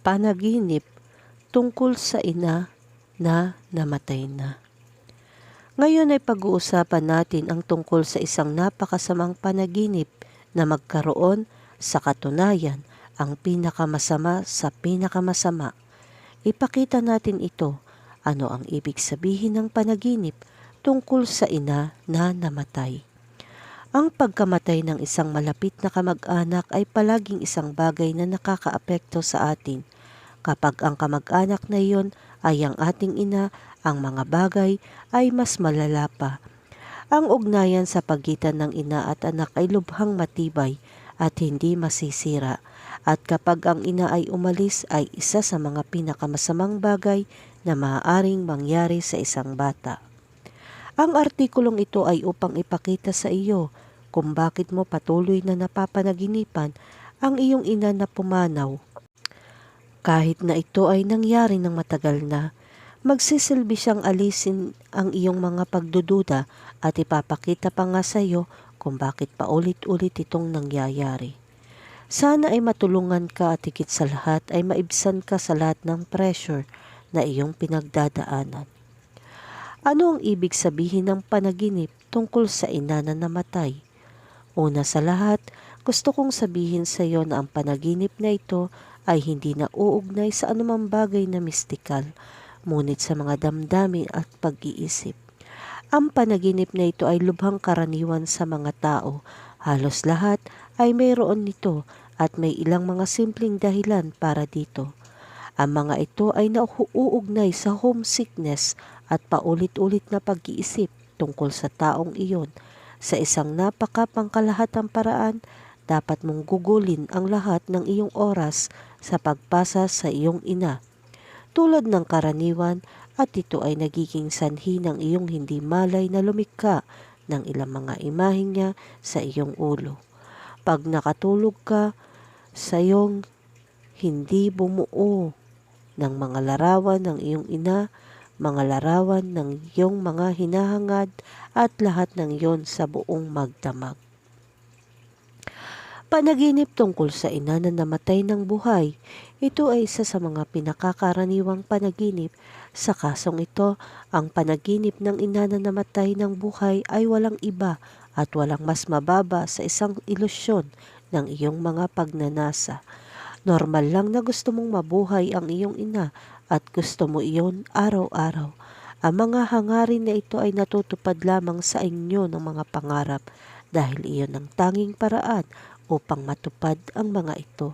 panaginip tungkol sa ina na namatay na. Ngayon ay pag-uusapan natin ang tungkol sa isang napakasamang panaginip na magkaroon sa katunayan ang pinakamasama sa pinakamasama. Ipakita natin ito, ano ang ibig sabihin ng panaginip tungkol sa ina na namatay. Ang pagkamatay ng isang malapit na kamag-anak ay palaging isang bagay na nakakaapekto sa atin. Kapag ang kamag-anak na iyon ay ang ating ina, ang mga bagay ay mas malala pa. Ang ugnayan sa pagitan ng ina at anak ay lubhang matibay at hindi masisira. At kapag ang ina ay umalis ay isa sa mga pinakamasamang bagay na maaaring mangyari sa isang bata. Ang artikulong ito ay upang ipakita sa iyo kung bakit mo patuloy na napapanaginipan ang iyong ina na pumanaw. Kahit na ito ay nangyari ng matagal na, magsisilbi siyang alisin ang iyong mga pagdududa at ipapakita pa nga sa iyo kung bakit paulit-ulit itong nangyayari. Sana ay matulungan ka at higit sa lahat ay maibsan ka sa lahat ng pressure na iyong pinagdadaanan. Ano ang ibig sabihin ng panaginip tungkol sa ina na namatay? Una sa lahat, gusto kong sabihin sa iyo na ang panaginip na ito ay hindi na uugnay sa anumang bagay na mistikal, ngunit sa mga damdamin at pag-iisip. Ang panaginip na ito ay lubhang karaniwan sa mga tao. Halos lahat ay mayroon nito at may ilang mga simpleng dahilan para dito. Ang mga ito ay nauugnay sa homesickness at paulit-ulit na pag-iisip tungkol sa taong iyon. Sa isang napakapangkalahatang paraan, dapat mong gugulin ang lahat ng iyong oras sa pagpasa sa iyong ina. Tulad ng karaniwan at ito ay nagiging sanhi ng iyong hindi malay na lumikha ng ilang mga imaheng niya sa iyong ulo. Pag nakatulog ka sa iyong hindi bumuo ng mga larawan ng iyong ina, mga larawan ng iyong mga hinahangad at lahat ng iyon sa buong magdamag. Panaginip tungkol sa ina na namatay ng buhay, ito ay isa sa mga pinakakaraniwang panaginip. Sa kasong ito, ang panaginip ng ina na namatay ng buhay ay walang iba at walang mas mababa sa isang ilusyon ng iyong mga pagnanasa. Normal lang na gusto mong mabuhay ang iyong ina at gusto mo iyon araw-araw. Ang mga hangarin na ito ay natutupad lamang sa inyo ng mga pangarap dahil iyon ang tanging paraan upang matupad ang mga ito.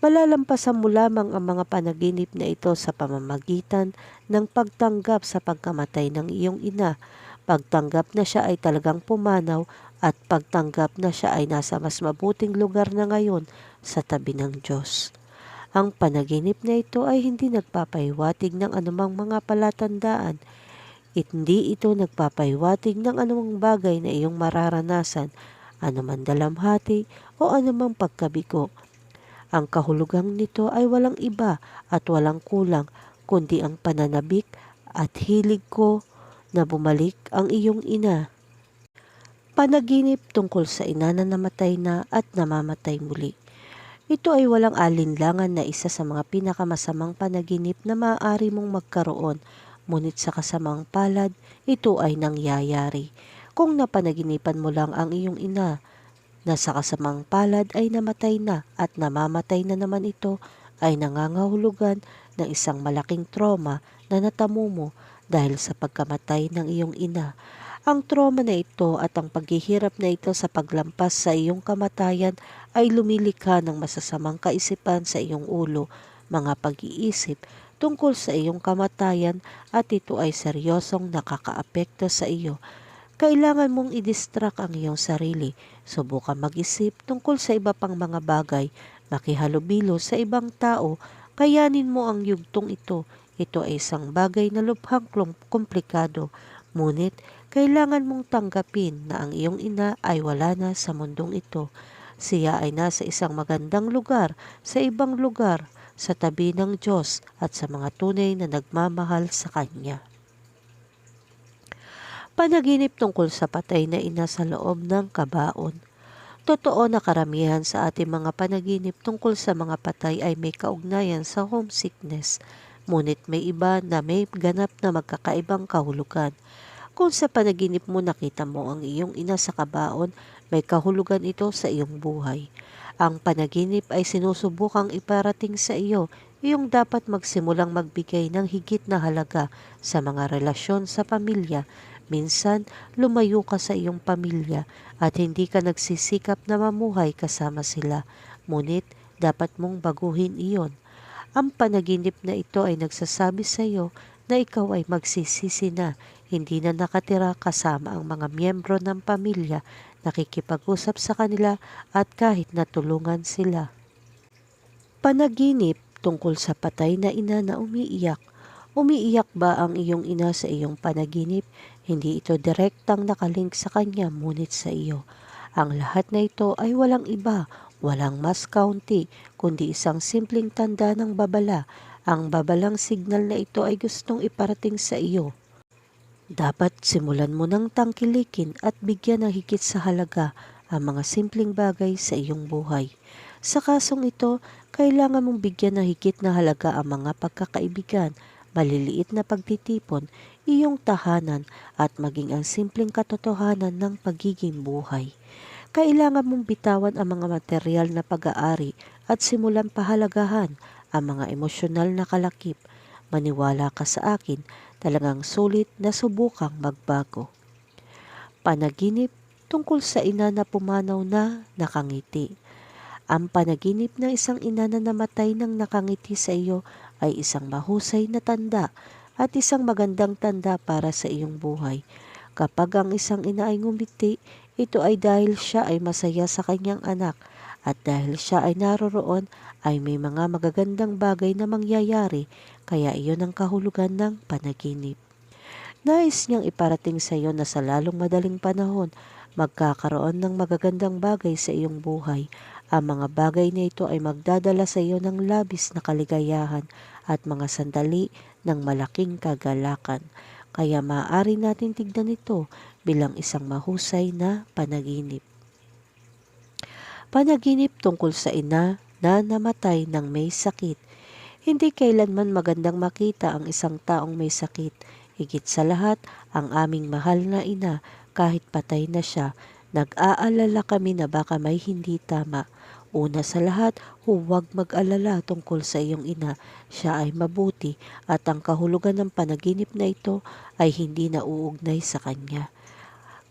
Malalampasan mo lamang ang mga panaginip na ito sa pamamagitan ng pagtanggap sa pagkamatay ng iyong ina, pagtanggap na siya ay talagang pumanaw at pagtanggap na siya ay nasa mas mabuting lugar na ngayon sa tabi ng Diyos. Ang panaginip na ito ay hindi nagpapahiwatig ng anumang mga palatandaan. At hindi ito nagpapahiwatig ng anumang bagay na iyong mararanasan, anuman dalamhati o anumang pagkabigo. Ang kahulugang nito ay walang iba at walang kulang, kundi ang pananabik at hilig ko na bumalik ang iyong ina. Panaginip tungkol sa ina na namatay na at namamatay muli. Ito ay walang alinlangan na isa sa mga pinakamasamang panaginip na maaari mong magkaroon, ngunit sa kasamang palad, ito ay nangyayari. Kung napanaginipan mo lang ang iyong ina, na sa kasamang palad ay namatay na at namamatay na naman ito, ay nangangahulugan ng isang malaking trauma na natamo mo dahil sa pagkamatay ng iyong ina. Ang trauma na ito at ang paghihirap na ito sa paglampas sa iyong kamatayan ay lumilikha ng masasamang kaisipan sa iyong ulo, mga pag-iisip tungkol sa iyong kamatayan at ito ay seryosong nakakaapekto sa iyo. Kailangan mong i-distract ang iyong sarili. Subukan mag-isip tungkol sa iba pang mga bagay, makihalubilo sa ibang tao, kayanin mo ang yugtong ito. Ito ay isang bagay na lubhang komplikado, ngunit kailangan mong tanggapin na ang iyong ina ay wala na sa mundong ito. Siya ay nasa isang magandang lugar, sa ibang lugar, sa tabi ng Diyos at sa mga tunay na nagmamahal sa Kanya. Panaginip tungkol sa patay na ina sa loob ng kabaon. Totoo na karamihan sa ating mga panaginip tungkol sa mga patay ay may kaugnayan sa homesickness. Ngunit may iba na may ganap na magkakaibang kahulugan. Kung sa panaginip mo nakita mo ang iyong ina sa kabaon, may kahulugan ito sa iyong buhay. Ang panaginip ay sinusubukang iparating sa iyo iyong dapat magsimulang magbigay ng higit na halaga sa mga relasyon sa pamilya. Minsan, lumayo ka sa iyong pamilya at hindi ka nagsisikap na mamuhay kasama sila. Ngunit, dapat mong baguhin iyon. Ang panaginip na ito ay nagsasabi sa iyo na ikaw ay magsisisi na, hindi na nakatira kasama ang mga miyembro ng pamilya, nakikipag-usap sa kanila at kahit natulungan sila. Panaginip tungkol sa patay na ina na umiiyak. Umiiyak ba ang iyong ina sa iyong panaginip? Hindi ito direktang nakalink sa kanya ngunit sa iyo. Ang lahat na ito ay walang iba, walang mas kaunti, kundi isang simpleng tanda ng babala. Ang babalang signal na ito ay gustong iparating sa iyo. Dapat simulan mo ng tangkilikin at bigyan ng higit sa halaga ang mga simpleng bagay sa iyong buhay. Sa kasong ito, kailangan mong bigyan ng higit na halaga ang mga pagkakaibigan, maliliit na pagtitipon, iyong tahanan at maging ang simpleng katotohanan ng pagiging buhay. Kailangan mong bitawan ang mga material na pag-aari at simulan pahalagahan ang mga emosyonal na kalakip. Maniwala ka sa akin, talagang sulit na subukang magbago. Panaginip tungkol sa ina na pumanaw na nakangiti. Ang panaginip ng isang ina na namatay ng nakangiti sa iyo ay isang mahusay na tanda at isang magandang tanda para sa iyong buhay. Kapag ang isang ina ay ngumiti, ito ay dahil siya ay masaya sa kanyang anak at dahil siya ay naroroon ay may mga magagandang bagay na mangyayari kaya iyon ang kahulugan ng panaginip. Nais niyang iparating sa iyo na sa lalong madaling panahon magkakaroon ng magagandang bagay sa iyong buhay ang mga bagay na ito ay magdadala sa iyo ng labis na kaligayahan at mga sandali ng malaking kagalakan. Kaya maaari natin tignan ito bilang isang mahusay na panaginip. Panaginip tungkol sa ina na namatay ng may sakit. Hindi kailanman magandang makita ang isang taong may sakit. Higit sa lahat, ang aming mahal na ina kahit patay na siya, nag-aalala kami na baka may hindi tama. Una sa lahat, huwag mag-alala tungkol sa iyong ina. Siya ay mabuti at ang kahulugan ng panaginip na ito ay hindi nauugnay sa kanya.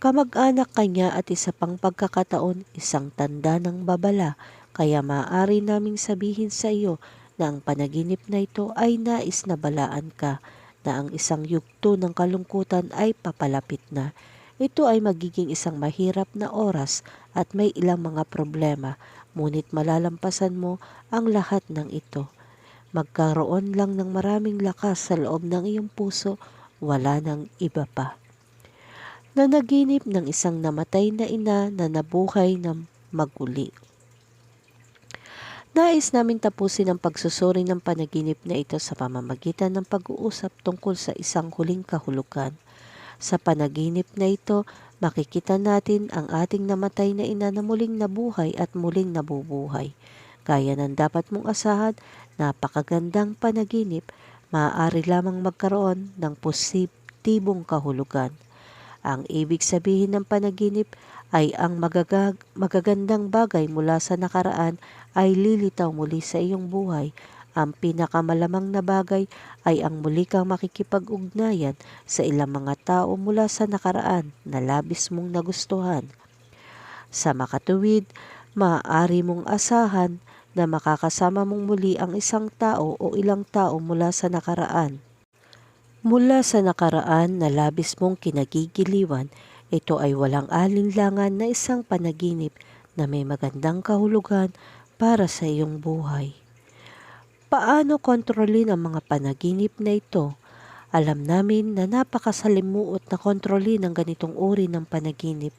Kamag-anak kanya at isa pang pagkakataon, isang tanda ng babala, kaya maaari naming sabihin sa iyo na ang panaginip na ito ay nais na balaan ka, na ang isang yugto ng kalungkutan ay papalapit na. Ito ay magiging isang mahirap na oras at may ilang mga problema, ngunit malalampasan mo ang lahat ng ito. Magkaroon lang ng maraming lakas sa loob ng iyong puso, wala ng iba pa. Nanaginip ng isang namatay na ina na nabuhay ng maguli. Nais namin tapusin ang pagsusuri ng panaginip na ito sa pamamagitan ng pag-uusap tungkol sa isang huling kahulugan. Sa panaginip na ito, makikita natin ang ating namatay na ina na muling nabuhay at muling nabubuhay. Gaya ng dapat mong asahan, napakagandang panaginip, maaari lamang magkaroon ng positibong kahulugan. Ang ibig sabihin ng panaginip ay ang magagag, magagandang bagay mula sa nakaraan ay lilitaw muli sa iyong buhay ang pinakamalamang na bagay ay ang muli kang makikipag-ugnayan sa ilang mga tao mula sa nakaraan na labis mong nagustuhan. Sa makatuwid, maaari mong asahan na makakasama mong muli ang isang tao o ilang tao mula sa nakaraan. Mula sa nakaraan na labis mong kinagigiliwan, ito ay walang alinlangan na isang panaginip na may magandang kahulugan para sa iyong buhay. Paano kontrolin ang mga panaginip na ito? Alam namin na napakasalimuot na kontrolin ang ganitong uri ng panaginip.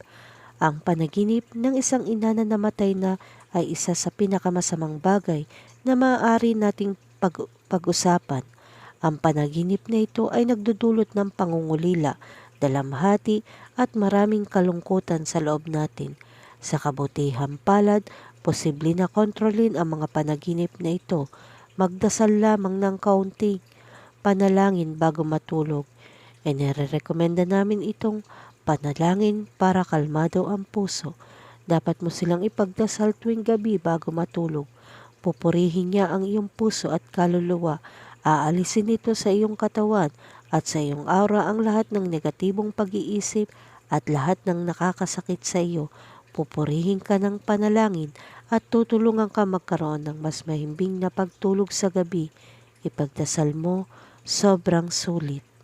Ang panaginip ng isang ina na namatay na ay isa sa pinakamasamang bagay na maaari nating pag- pag-usapan. Ang panaginip na ito ay nagdudulot ng pangungulila, dalamhati at maraming kalungkutan sa loob natin. Sa kabutihang palad, posible na kontrolin ang mga panaginip na ito. Magdasal lamang ng kaunting panalangin bago matulog. E nire-recommenda namin itong panalangin para kalmado ang puso. Dapat mo silang ipagdasal tuwing gabi bago matulog. Pupurihin niya ang iyong puso at kaluluwa. Aalisin ito sa iyong katawan at sa iyong aura ang lahat ng negatibong pag-iisip at lahat ng nakakasakit sa iyo. Pupurihin ka ng panalangin at tutulungan ka magkaroon ng mas mahimbing na pagtulog sa gabi. Ipagdasal mo, sobrang sulit.